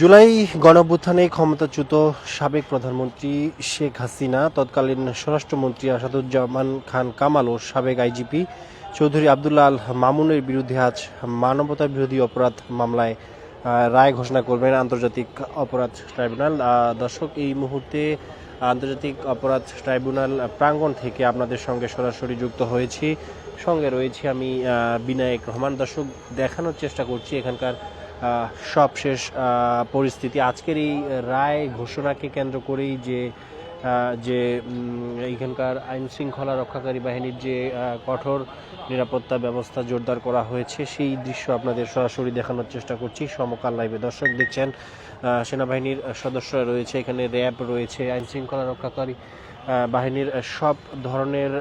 জুলাই গণঅভ্যুত্থানে ক্ষমতাচ্যুত সাবেক প্রধানমন্ত্রী শেখ হাসিনা, তৎকালীন স্বরাষ্ট্রমন্ত্রী আসাদুজ্জামান খান কামাল ও সাবেক আইজিপি চৌধুরী আবদুল্লাহ আল মামুনের বিরুদ্ধে আজ মানবতা বিরোধী অপরাধ মামলায় রায় ঘোষণা করবেন আন্তর্জাতিক অপরাধ ট্রাইব্যুনাল। দর্শক, এই মুহূর্তে আন্তর্জাতিক অপরাধ ট্রাইব্যুনাল প্রাঙ্গণ থেকে আপনাদের সঙ্গে সরাসরি যুক্ত হয়েছি। সঙ্গে রয়েছে আমি বিনায়ক রহমান। দর্শক, দেখানোর চেষ্টা করছি এখানকার সবশেষ পরিস্থিতি। আজকের এই রায় ঘোষণাকে কেন্দ্র করেই যে যে এইখানকার আইন শৃঙ্খলা রক্ষাকারী বাহিনীর যে কঠোর নিরাপত্তা ব্যবস্থা জোরদার করা হয়েছে, সেই দৃশ্য আপনাদের সরাসরি দেখানোর চেষ্টা করছি সমকাল লাইভে। দর্শক, দেখছেন সেনাবাহিনীর সদস্যরা রয়েছে, এখানে র্যাব রয়েছে আইন শৃঙ্খলা রক্ষাকারী বাহিনীর সব ধরনের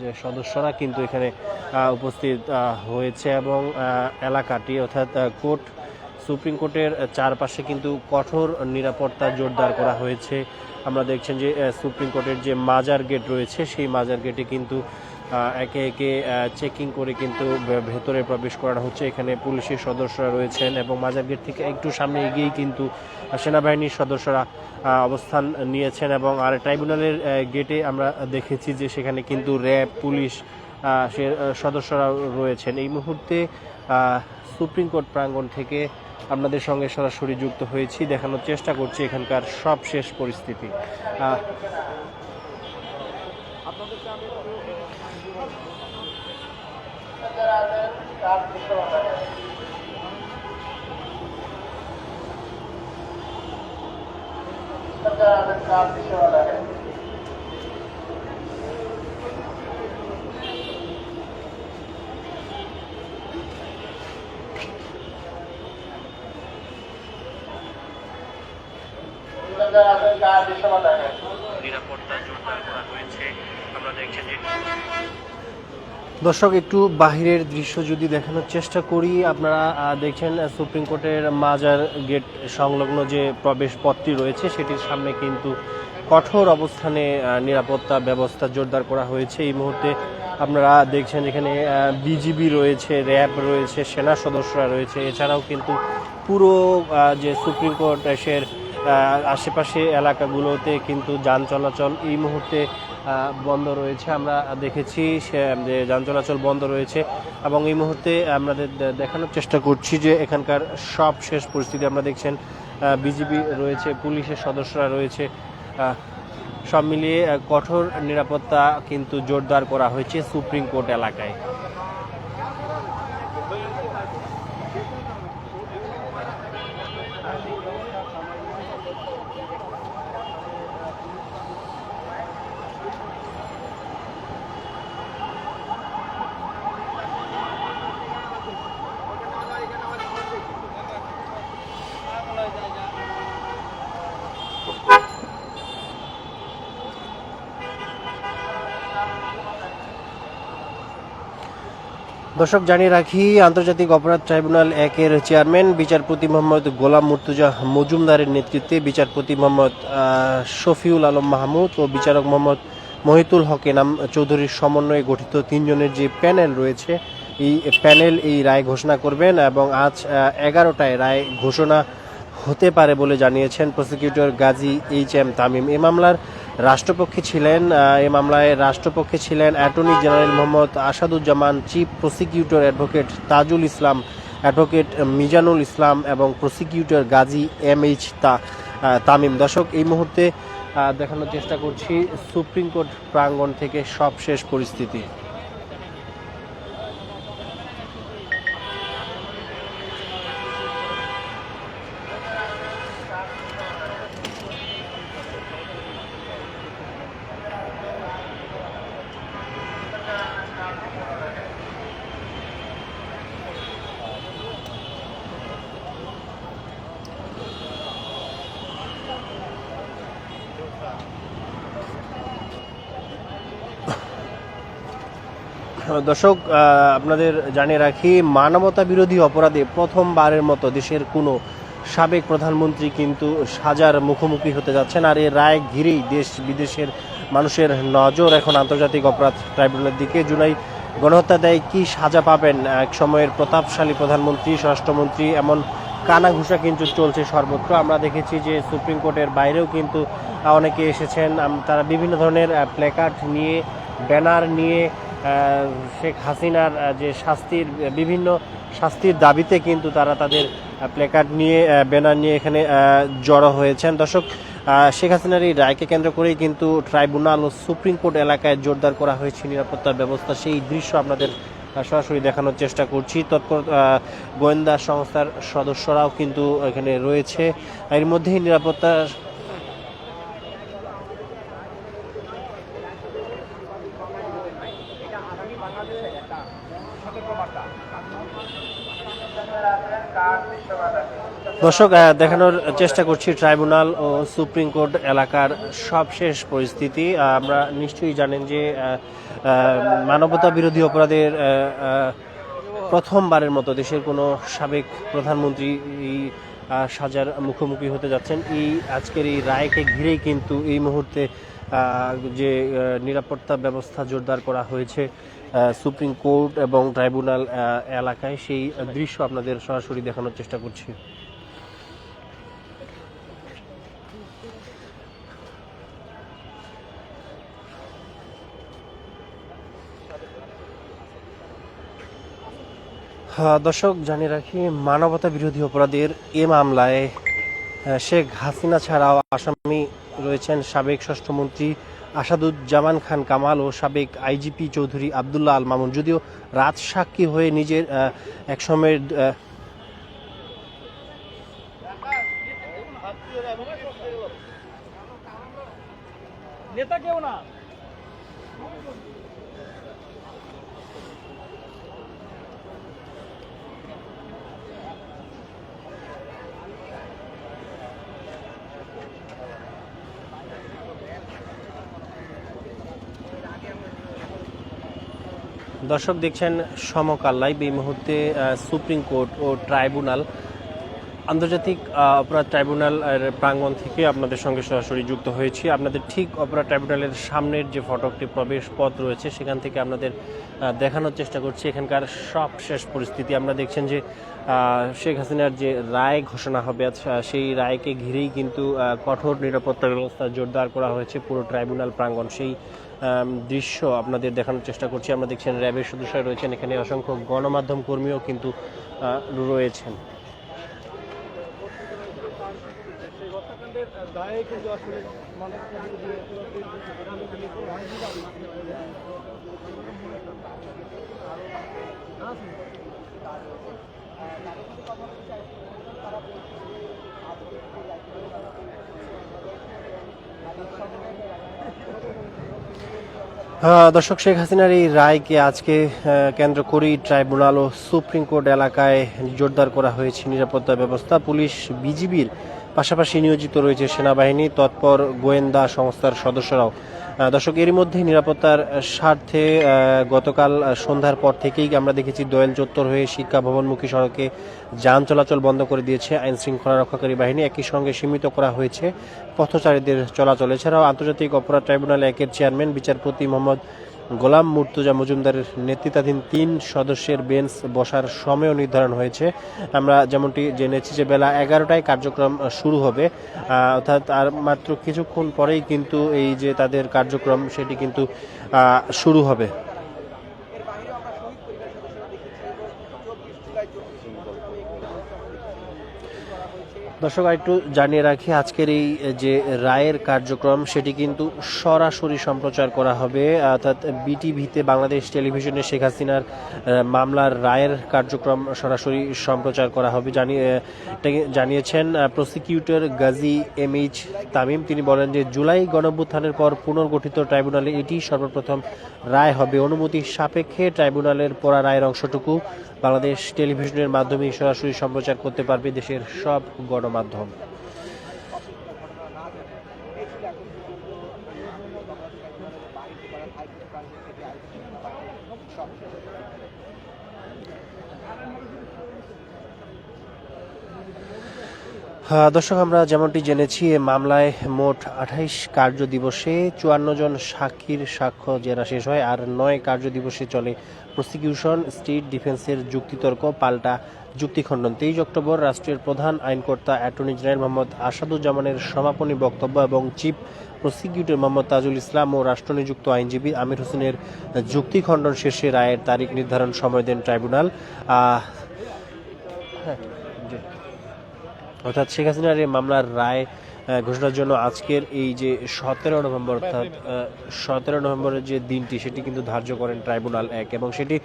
যে সদস্যরা কিন্তু এখানে উপস্থিত হয়েছে এবং এলাকাটি অর্থাৎ কোর্ট, সুপ্রিম কোর্টের চারপাশে কিন্তু কঠোর নিরাপত্তা জোরদার করা হয়েছে। আমরা দেখছেন যে সুপ্রিম কোর্টের যে মাজার গেট রয়েছে, সেই মাজার গেটে কিন্তু একে একে চেকিং করে কিন্তু ভেতরে প্রবেশ করা হচ্ছে। এখানে পুলিশের সদস্যরা রয়েছেন এবং মাজার গেট থেকে একটু সামনে এগিয়েই কিন্তু সেনাবাহিনীর সদস্যরা অবস্থান নিয়েছেন এবং আর ট্রাইব্যুনালের গেটে আমরা দেখেছি যে সেখানে কিন্তু র্যাব, পুলিশ সে সদস্যরা রয়েছেন। এই মুহূর্তে সুপ্রিম কোর্ট প্রাঙ্গণ থেকে আপনাদের সঙ্গে সরাসরি যুক্ত হয়েছি। দেখানোর চেষ্টা করছি এখানকার সব শেষ পরিস্থিতি। আহ, নিরাপত্তা জোরদার করা হয়েছে। দর্শক, একটু বাহিরের দৃশ্য যদি দেখানোর চেষ্টা করি, আপনারা দেখছেন সুপ্রিম কোর্টের মাজার গেট সংলগ্ন যে প্রবেশ পথটি রয়েছে, সেটির সামনে কিন্তু কঠোর অবস্থানে নিরাপত্তা ব্যবস্থা জোরদার করা হয়েছে। এই মুহূর্তে আপনারা দেখছেন এখানে বিজিবি রয়েছে, র্যাব রয়েছে, সেনা সদস্যরা রয়েছে। এছাড়াও কিন্তু পুরো যে সুপ্রিম কোর্ট এসের আশেপাশে এলাকাগুলোতে কিন্তু যান চলাচল এই মুহূর্তে বন্ধ রয়েছে। আমরা দেখেছি যে যান চলাচল বন্ধ রয়েছে এবং এই মুহূর্তে আমাদের দেখানোর চেষ্টা করছি যে এখানকার সব শেষ পরিস্থিতি আমরা দেখছেন বিজিবি রয়েছে, পুলিশের সদস্যরা রয়েছে সব মিলিয়ে কঠোর নিরাপত্তা কিন্তু জোরদার করা হয়েছে সুপ্রিম কোর্ট এলাকায়। দর্শক, জানিয়ে রাখি, আন্তর্জাতিক অপরাধ ট্রাইব্যুনাল একের চেয়ারম্যান, বিচারপতি মোহাম্মদ গোলাম মুর্তুজা মজুমদারের নেতৃত্বে বিচারপতি মোহাম্মদ শফিউল আলম মাহমুদ ও বিচারক মোহাম্মদ মহিতুল হক এনাম চৌধুরীর সমন্বয়ে গঠিত তিনজনের যে প্যানেল রয়েছে, এই প্যানেল এই রায় ঘোষণা করবেন এবং আজ এগারোটায় রায় ঘোষণা হতে পারে বলে জানিয়েছেন prosecutor Gazi H M Tamim. এ মামলার রাষ্ট্রপক্ষে ছিলেন এ এই মামলায় রাষ্ট্রপক্ষে ছিলেন attorney general Mohammad Asaduzzaman, chief prosecutor advocate Tajul Islam, advocate Mizanul Islam এবং প্রসিকিউটর গাজী এম এইচ তা তামিম। দর্শক, এই মুহূর্তে দেখানোর চেষ্টা করছি সুপ্রিম কোর্ট প্রাঙ্গণ থেকে সবশেষ পরিস্থিতি। দর্শক আপনাদের জানিয়ে রাখি, মানবতা বিরোধী অপরাধে প্রথমবারের মতো দেশের কোনো সাবেক প্রধানমন্ত্রী কিন্তু সাজার মুখোমুখি হতে যাচ্ছেন আর এই রায় ঘিরেই দেশ বিদেশের মানুষের নজর এখন আন্তর্জাতিক অপরাধ ট্রাইব্যুনালের দিকে। জুলাই গণহত্যা দেয় কি সাজা পাবেন এক সময়ের প্রতাপশালী প্রধানমন্ত্রী, স্বরাষ্ট্রমন্ত্রী, এমন কানাঘুষা কিন্তু চলছে সর্বত্র। আমরা দেখেছি যে সুপ্রিম কোর্টের বাইরেও কিন্তু অনেকে এসেছেন। তারা বিভিন্ন ধরনের প্ল্যাকার্ড নিয়ে, ব্যানার নিয়ে শেখ হাসিনার যে শাস্তির, বিভিন্ন শাস্তির দাবিতে কিন্তু তারা তাদের প্লেকার্ড নিয়ে ব্যানার নিয়ে এখানে জড়ো হয়েছেন। দর্শক শেখ হাসিনার এই রায়কে কেন্দ্র করেই কিন্তু ট্রাইব্যুনাল ও সুপ্রিম কোর্ট এলাকায় জোরদার করা হয়েছে নিরাপত্তার ব্যবস্থা। সেই দৃশ্য আপনাদের সরাসরি দেখানোর চেষ্টা করছি। তৎপর গোয়েন্দা সংস্থার সদস্যরাও কিন্তু এখানে রয়েছে। এর মধ্যেই নিরাপত্তা দর্শক দেখানোর চেষ্টা করছি ট্রাইব্যুনাল ও সুপ্রিম কোর্ট এলাকার সবশেষ পরিস্থিতি। আমরা নিশ্চয়ই জানেন যে মানবতা বিরোধী অপরাধের প্রথমবারের মতো দেশের কোনো সাবেক প্রধানমন্ত্রী এই সাজার মুখোমুখি হতে যাচ্ছেন। এই আজকের এই রায়কে ঘিরেই কিন্তু এই মুহূর্তে যে নিরাপত্তা ব্যবস্থা জোরদার করা হয়েছে সুপ্রিম কোর্ট এবং ট্রাইব্যুনাল এলাকায় সেই দৃশ্য আপনাদের সরাসরি দেখানোর চেষ্টা করছি। হ্যাঁ, দর্শক জানিয়ে রাখি মানবতা বিরোধী অপরাধের এ মামলায় শেখ হাসিনা ছাড়াও আসামি রয়েছেন সাবেক ষষ্ঠমন্ত্রী আসাদুজ্জামান খান কামাল ও সাবেক আইজিপি চৌধুরী আবদুল্লাহ আল মামুন। যদিও রাত সাক্ষী হয়ে নিজের এক একসময়ের নেতা কেউ না। দর্শক দেখছেন সমকাল লাইভ এই মুহূর্তে সুপ্রিম কোর্ট ও ট্রাইব্যুনাল আন্তর্জাতিক অপরাধ ট্রাইব্যুনাল প্রাঙ্গণ থেকে আপনাদের সঙ্গে সরাসরি যুক্ত হয়েছি। আপনাদের ঠিক অপরাধ ট্রাইব্যুনালের সামনের যে ফটকটি প্রবেশ পথ রয়েছে সেখান থেকে আপনাদের দেখানোর চেষ্টা করছি। এখানকার সব শেষ পরিস্থিতি। আমরা দেখছেন যে শেখ হাসিনার যে রায় ঘোষণা হবে আজ, সেই রায়কে ঘিরেই কিন্তু কঠোর নিরাপত্তা ব্যবস্থা জোরদার করা হয়েছে পুরো ট্রাইব্যুনাল প্রাঙ্গণ। সেই দৃশ্য আপনাদের দেখানোর চেষ্টা করছি। আমরা দেখছেন র্যাবের সদস্যরা রয়েছেন। এখানে অসংখ্য গণমাধ্যম কর্মীও কিন্তু রয়েছেন। দায়ে কিন্তু আসলে মানুষ দর্শক, শেখ হাসিনার এই রায়কে আজকে কেন্দ্র করেই ট্রাইব্যুনাল ও সুপ্রিম কোর্ট এলাকায় জোরদার করা হয়েছে নিরাপত্তা ব্যবস্থা। পুলিশ, বিজিবির পাশাপাশি নিয়োজিত রয়েছে সেনাবাহিনী, তৎপর গোয়েন্দা সংস্থার সদস্যরাও। দর্শক, এরই মধ্যে নিরাপত্তার স্বার্থে গতকাল সন্ধ্যার পর থেকেই আমরা দেখেছি দোয়েল চত্বর হয়ে শিক্ষা ভবনমুখী সড়কে যান চলাচল বন্ধ করে দিয়েছে আইন শৃঙ্খলা রক্ষাকারী বাহিনী। একই সঙ্গে সীমিত করা হয়েছে পথচারীদের চলাচল। এছাড়াও আন্তর্জাতিক অপরাধ ট্রাইব্যুনাল একের চেয়ারম্যান, বিচারপতি মোহাম্মদ গোলাম মুর্তুজা মজুমদারের নেতৃত্বাধীন তিন সদস্যের বেঞ্চ বসার সময়ও নির্ধারণ হয়েছে। আমরা যেমনটি জেনেছি যে বেলা এগারোটায় কার্যক্রম শুরু হবে। অর্থাৎ আর মাত্র কিছুক্ষণ পরেই কিন্তু এই যে তাদের কার্যক্রম, সেটি কিন্তু শুরু হবে। দর্শক একটু জানিয়ে রাখি, আজকের এই যে রায়ের কার্যক্রম, সেটি কিন্তু সরাসরি সম্প্রচার করা হবে। অর্থাৎ বিটিভিতে, বাংলাদেশ টেলিভিশনে শেখ হাসিনার মামলার রায়ের কার্যক্রম সরাসরি সম্প্রচার করা হবে। জানিয়ে জানিয়েছেন prosecutor Gazi M H Tamim. তিনি বলেন যে, জুলাই গণঅভ্যুত্থানের পর পুনর্গঠিত ট্রাইব্যুনালে এটি সর্বপ্রথম রায় হবে। অনুমতি সাপেক্ষে ট্রাইব্যুনালের পড়া রায়ের অংশটুকু বাংলাদেশ টেলিভিশনের মাধ্যমে সরাসরি সম্প্রচার করতে পারবে দেশের সব গণমাধ্যম। হ্যাঁ, দর্শক আমরা যেমনটি জেনেছি এ মামলায় মোট আঠাইশ কার্য দিবসে চুয়ান্ন জন সাক্ষীর সাক্ষ্য জেরা শেষ হয় আর নয় কার্য দিবসে চলে প্রসিকিউশন, স্টেট ডিফেন্সের যুক্তিতর্ক, পাল্টা যুক্তিখণ্ডন তেইশ অক্টোবর রাষ্ট্রের প্রধান আইনকর্তা অ্যাটর্নি জেনারেল মোহাম্মদ আসাদুজ্জামানের সমাপনী বক্তব্য এবং চিফ প্রসিকিউটর মোহাম্মদ তাজুল ইসলাম ও রাষ্ট্রনিযুক্ত আইনজীবী আমির হোসেনের যুক্তিখণ্ডন শেষে রায়ের তারিখ নির্ধারণ সময় দেন ট্রাইব্যুনাল হ্যাঁ। অর্থাৎ শেখ হাসিনার এই মামলার রায় ঘোষণার জন্য আজকের এই যে সতেরো নভেম্বর অর্থাৎ সতেরো নভেম্বরের যে দিনটি, সেটি কিন্তু ধার্য করেন ট্রাইব্যুনাল এক এবং সেটি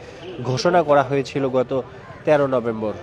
ঘোষণা করা হয়েছিল গত তেরো নভেম্বর।